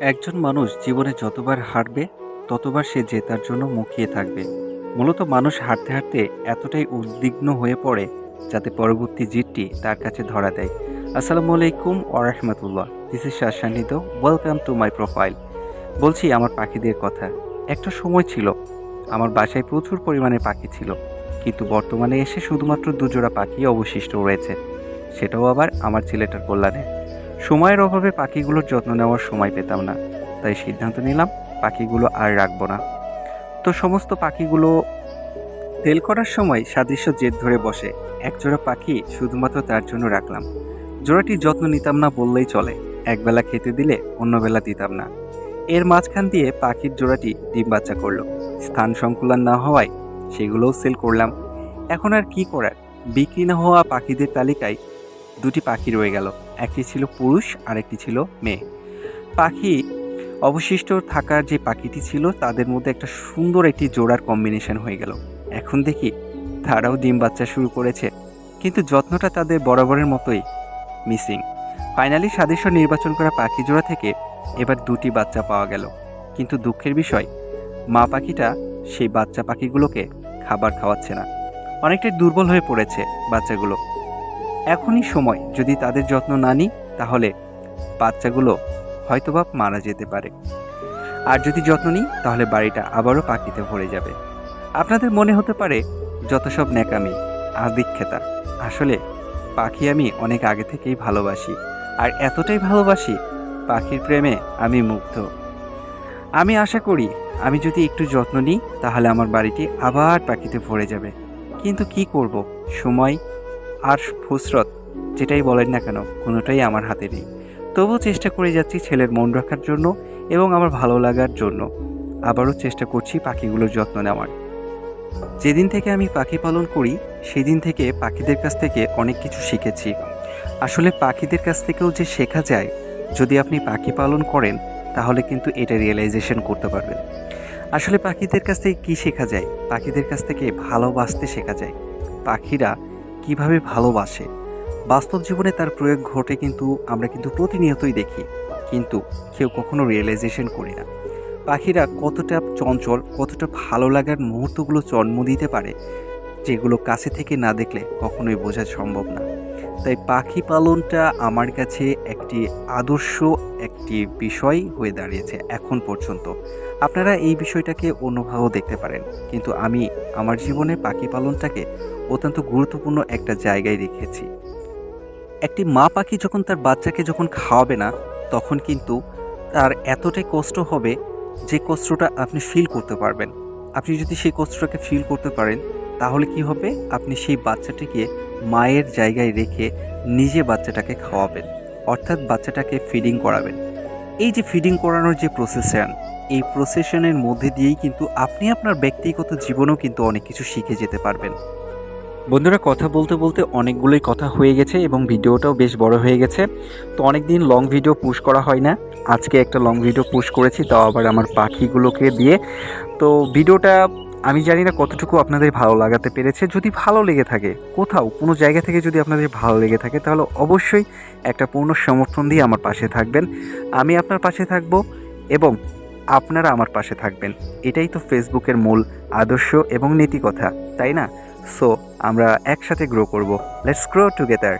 একজন মানুষ জীবনে যতবার হারবে ততবার সে জেতার জন্য মুখিয়ে থাকবে। মূলত মানুষ হাঁটতে হাঁটতে এতটাই উদ্বিগ্ন হয়ে পড়ে, যাতে পরবর্তী জিতটি তার কাছে ধরা দেয়। আসসালামু আলাইকুম ওরহমতুল্লাহ দিস ইজ শাসানিত ওয়েলকাম টু মাই প্রোফাইল বলছি আমার পাখিদের কথা। একটা সময় ছিল, আমার বাসায় প্রচুর পরিমাণে পাখি ছিল, কিন্তু বর্তমানে এসে শুধুমাত্র দুজোড়া পাখি অবশিষ্ট রয়েছে। সেটাও আবার আমার ছেলেটার কল্যাণে। সময়ের অভাবে পাখিগুলোর যত্ন নেওয়ার সময় পেতাম না, তাই সিদ্ধান্ত নিলাম পাখিগুলো আর রাখব না। তো সমস্ত পাখিগুলো তেল করার সময় সাদৃশ্য জেদ ধরে বসে এক জোড়া পাখি শুধুমাত্র তার জন্য রাখলাম। জোড়াটির যত্ন নিতাম না বললেই চলে, একবেলা খেতে দিলে অন্য বেলা দিতাম না। এর মাঝখান দিয়ে পাখির জোড়াটি ডিম বাচ্চা করল। স্থান সংকুলন না হওয়ায় সেগুলোও সেল করলাম। এখন আর কি করার? বিক্রি না হওয়া পাখিদের তালিকায় দুটি পাখি রয়ে গেল। একটি ছিল পুরুষ আর একটি ছিল মেয়ে। পাখি অবশিষ্ট থাকার যে পাখিটি ছিল, তাদের মধ্যে একটা সুন্দর একটি জোড়ার কম্বিনেশন হয়ে গেল। এখন দেখি, তারাও ডিম বাচ্চা শুরু করেছে, কিন্তু যত্নটা তাদের বরাবরের মতোই মিসিং ফাইনালি সাদৃশ্য নির্বাচন করা পাখি জোড়া থেকে এবার দুটি বাচ্চা পাওয়া গেল। কিন্তু দুঃখের বিষয়, মা পাখিটা সেই বাচ্চা পাখিগুলোকে খাবার খাওয়াচ্ছে না। অনেকটাই দুর্বল হয়ে পড়েছে বাচ্চাগুলো। এখনই সময়, যদি তাদের যত্ন না নিই, তাহলে বাচ্চাগুলো হয়তোবা মারা যেতে পারে। আর যদি যত্ন নিই, তাহলে বাড়িটা আবারও পাখিতে ভরে যাবে। আপনাদের মনে হতে পারে, যত সব ন্যাকামি, আদিক্ষেতা, আসলে পাখি আমি অনেক আগে থেকেই ভালোবাসি। আর এতটাই ভালোবাসি, পাখির প্রেমে আমি মুগ্ধ। আমি আশা করি, আমি যদি একটু যত্ন নিই, তাহলে আমার বাড়িটি আবার পাখিতে ভরে যাবে। কিন্তু কি করব? সময় আর ফুসরত, যেটাই বলেন না কেন, কোনোটাই আমার হাতে নেই। তবুও চেষ্টা করে যাচ্ছি ছেলের মন রাখার জন্য এবং আমার ভালো লাগার জন্য। আবারও চেষ্টা করছি পাখিগুলোর যত্ন নেওয়ার। যেদিন থেকে আমি পাখি পালন করি, সেদিন থেকে পাখিদের কাছ থেকে অনেক কিছু শিখেছি। আসলে পাখিদের কাছ থেকেও যে শেখা যায়, যদি আপনি পাখি পালন করেন, তাহলে কিন্তু এটা রিয়েলাইজেশন করতে পারবেন। আসলে পাখিদের কাছ থেকে কী শেখা যায়? পাখিদের কাছ থেকে ভালোবাসতে শেখা যায়। পাখিরা কীভাবে ভালোবাসে। বাস্তব জীবনে তার প্রয়োগ ঘটে কিন্তু আমরা কিন্তু প্রতিনিয়তই দেখি। কিন্তু কেউ কখনো রিয়েলাইজেশন করি না। পাখিরা কতটা চঞ্চল, কতটা ভালো লাগার মুহূর্তগুলো জন্ম দিতে পারে, যেগুলো কাছে থেকে না দেখলে কখনোই বোঝা সম্ভব না। তাই পাখি পালনটা আমার কাছে একটি আদর্শ, একটি বিষয় হয়ে দাঁড়িয়েছে এখন পর্যন্ত। আপনারা এই বিষয়টাকে অন্যভাবেও দেখতে পারেন। কিন্তু আমি আমার জীবনে পাখি পালনটাকে অত্যন্ত গুরুত্বপূর্ণ একটা জায়গায় রেখেছি। একটি মা পাখি যখন তার বাচ্চাকে যখন খাওয়াবে না, তখন কিন্তু তার এতটাই কষ্ট হবে যে কষ্টটা আপনি ফিল করতে পারবেন। আপনি যদি সেই কষ্টটাকে ফিল করতে পারেন, তাহলে কি হবে? আপনি সেই বাচ্চাটিকে মায়ের জায়গায় রেখে নিজে বাচ্চাটাকে খাওয়াবেন, অর্থাৎ বাচ্চাটাকে ফিডিং করাবেন। এই যে ফিডিং করানোর যে প্রসেশন এই প্রসেশনের মধ্যে দিয়েই কিন্তু আপনি আপনার ব্যক্তিগত জীবনেও কিন্তু অনেক কিছু শিখে যেতে পারবেন। বন্ধুরা, কথা বলতে বলতে অনেকগুলোই কথা হয়ে গেছে এবং ভিডিওটাও বেশ বড় হয়ে গেছে। তো অনেক দিন লং ভিডিও পুশ করা হয় না। আজকে একটা লং ভিডিও পুশ করেছি, তাও আবার আমার পাখিগুলোকে দিয়ে। তো ভিডিওটা আমি জানি না কতটুকু আপনাদের ভালো লাগাতে পেরেছে, যদি ভালো লেগে থাকে, কোথাও কোনো জায়গা থেকে যদি আপনাদের ভালো লেগে থাকে, তাহলে অবশ্যই একটা পূর্ণ সমর্থন দিয়ে আমার পাশে থাকবেন। আমি আপনার পাশে থাকব এবং আপনারা আমার পাশে থাকবেন। এটাই তো ফেসবুকের মূল আদর্শ এবং নীতি কথা তাই না? সো আমরা একসাথে গ্রো করব। Let's grow together